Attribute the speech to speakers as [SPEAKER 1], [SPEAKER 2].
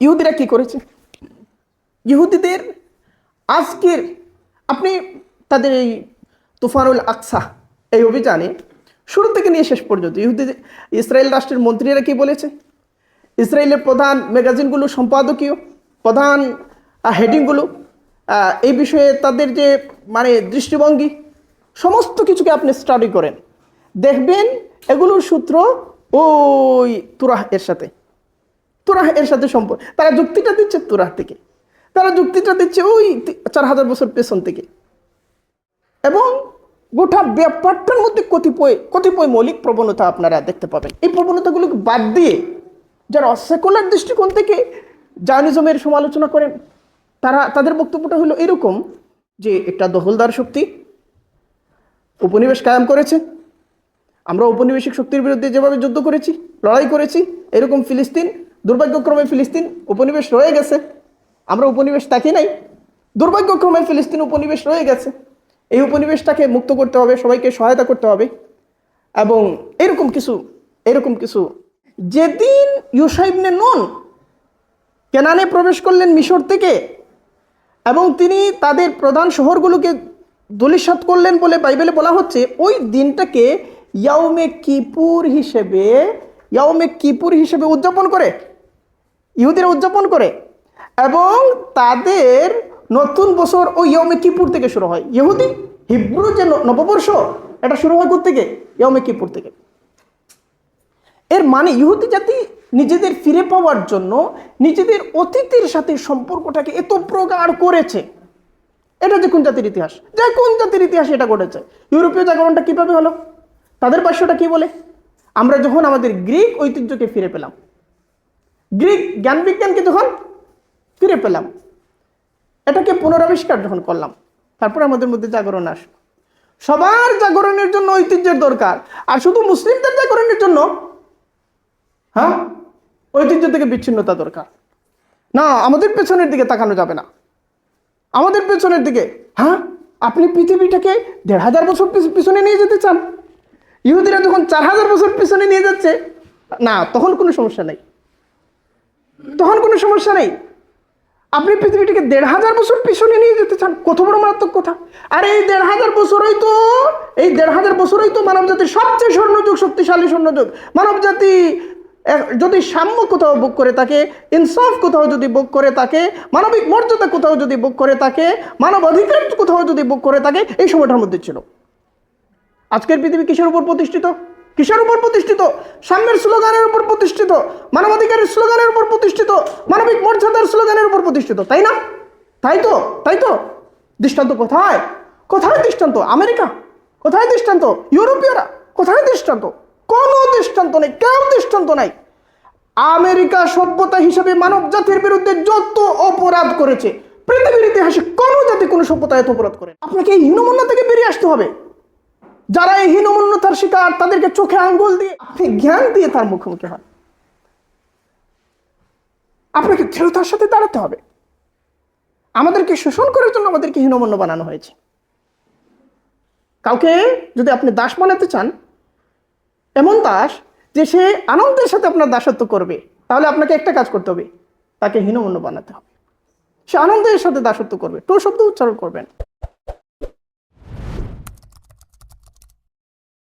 [SPEAKER 1] ইহুদিরা কি করেছে? ইহুদিদের আজকের আপনি তাদের এই তুফানুল আকসা এই অভিযানে শুরু থেকে নিয়ে শেষ পর্যন্ত ইহুদি ইসরায়েল রাষ্ট্রের মন্ত্রীরা কি বলেছে? ইসরায়েলের প্রধান ম্যাগাজিনগুলো সম্পাদকীয়, প্রধান হেডিংগুলো এই বিষয়ে তাদের যে মানে দৃষ্টিভঙ্গি, সমস্ত কিছুকে আপনি স্টাডি করেন। দেখবেন এগুলোর সূত্র ওই তুরাহ এর সাথে। তুরাহ এর সাথে সম্পর্ক তারা যুক্তিটা দিচ্ছে তুরাহ থেকে। তারা যুক্তিটা দিচ্ছে ওই চার হাজার বছর পেছন থেকে। এবং গোটা ব্যাপারটার মধ্যে কতিপয় কতিপয় মৌলিক প্রবণতা আপনারা দেখতে পাবেন। এই প্রবণতাগুলোকে বাদ দিয়ে যারা সেকুলার দৃষ্টিকোণ থেকে জায়নিজমের সমালোচনা করেন, তারা, তাদের বক্তব্যটা হলো এরকম যে একটা দখলদার শক্তি উপনিবেশ কায়াম করেছে। আমরা ঔপনিবেশিক শক্তির বিরুদ্ধে যেভাবে যুদ্ধ করেছি, লড়াই করেছি, এরকম ফিলিস্তিন দুর্ভাগ্যক্রমে ফিলিস্তিন উপনিবেশ রয়ে গেছে। আমরা উপনিবেশ তাকি নাই। দুর্ভাগ্যক্রমে ফিলিস্তিন উপনিবেশ রয়ে গেছে। এই উপনিবেশটাকে মুক্ত করতে হবে, সবাইকে সহায়তা করতে হবে এবং এরকম কিছু এরকম কিছু। যেদিন ইউসাইবনে নন কেনানে প্রবেশ করলেন মিশর থেকে এবং তিনি তাদের প্রধান শহরগুলোকে দলিসাত করলেন বলে বাইবেলে বলা হচ্ছে, ওই দিনটাকে ইয়াউমে কিপুর হিসেবে ইয়াউমে কিপুর হিসেবে উদযাপন করে, ইহুদিরা উদযাপন করে, এবং তাদের নতুন বছর ওই ইয়মে কিপুর থেকে শুরু হয়। ইহুদি, হিব্রু যে নববর্ষ, এটা শুরু হয় থেকে? ইয়মে কিপুর থেকে। এর মানে ইহুদি জাতি নিজেদের ফিরে পাওয়ার জন্য নিজেদের অতীতের সাথে সম্পর্কটাকে এত প্রগাঢ় করেছে। এটা যে কোন জাতির ইতিহাস? যে কোন জাতির ইতিহাস এটা ঘটেছে? ইউরোপীয় জাগরণটা কীভাবে হলো? তাদের ভাষ্যটা কি বলে? আমরা যখন আমাদের গ্রিক ঐতিহ্যকে ফিরে পেলাম, গ্রিক জ্ঞান বিজ্ঞানকে যখন ফিরে পেলাম, এটাকে পুনরাবিষ্কার যখন করলাম, তারপর আমাদের মধ্যে জাগরণ আসলো। সবার জাগরণের জন্য ঐতিহ্যের দরকার, আর শুধু মুসলিমদের জাগরণের জন্য হ্যাঁ? ঐতিহ্য থেকে বিচ্ছিন্নতা দরকার। না, আমাদের পেছনের দিকে তাকানো যাবে না। আমাদের পেছনের দিকে হ্যাঁ? আপনি পৃথিবীটাকে দেড় হাজার বছর পিছ- পিছনে নিয়ে যেতে চান ইহুদিরা যখন চার হাজার বছর পিছনে নিয়ে যাচ্ছে, না, তখন কোনো সমস্যা নেই। তখন কোনো সমস্যা নেই। আপনি পৃথিবীটাকে দেড় হাজার বছর পিছনে নিয়ে যেতে চান, কত বড় মারাত্মক কথা। আর এই দেড় হাজার বছরই তো, এই দেড় হাজার বছরই তো মানব জাতির সবচেয়ে স্বর্ণযুগ, শক্তিশালী স্বর্ণযুগ। মানব জাতি যদি সাম্য কোথাও বুক করে থাকে ইনসাফ কোথাও যদি বুক করে থাকে মানবিক মর্যাদা কোথাও যদি বুক করে থাকে মানব অধিকার কোথাও যদি বুক করে থাকে এই সময়টার মধ্যে ছিল। আজকের পৃথিবী কিসের উপর প্রতিষ্ঠিত? কিসের উপর প্রতিষ্ঠিত? সাম্যের স্লোগানের উপর প্রতিষ্ঠিত। মানবাধিকারের স্লোগানের উপর প্রতিষ্ঠিত। মানবিক মর্যাদার স্লোগানের উপর প্রতিষ্ঠিত। তাই না? তাই তো তাই তো। দৃষ্টান্ত কোথায়? কোথায় দৃষ্টান্ত? আমেরিকা? কোথায় দৃষ্টান্ত? ইউরোপীয়রা? কোথায় দৃষ্টান্ত? কোনো দৃষ্টান্ত নেই, কেউ দৃষ্টান্ত নাই। আমেরিকা সভ্যতা হিসেবে মানব জাতির বিরুদ্ধে যত অপরাধ করেছে, পৃথিবীর ইতিহাসে কোনো জাতি কোনো সভ্যতা এত অপরাধ করে আপনাকে এই হীনমন্য থেকে বেরিয়ে আসতে হবে। যারা এই হীনমন্যতার শিকার, তাদেরকে চোখে আঙ্গুল দিয়ে আপনি জ্ঞান দিয়ে তার মুখোমুখি হন। আপনাকে দৃঢ়তার সাথে দাঁড়াতে হবে। আমাদেরকে শোষণ করার জন্য আমাদেরকে হীনমন্য বানানো হয়েছে। কাউকে যদি আপনি দাস বানাতে চান, এমন দাস যে সে আনন্দের সাথে আপনার দাসত্ব করবে, তাহলে আপনাকে একটা কাজ করতে হবে, তাকে হীনমন্য বানাতে হবে। সে আনন্দের সাথে দাসত্ব করবে। টো শব্দ উচ্চারণ করবেন।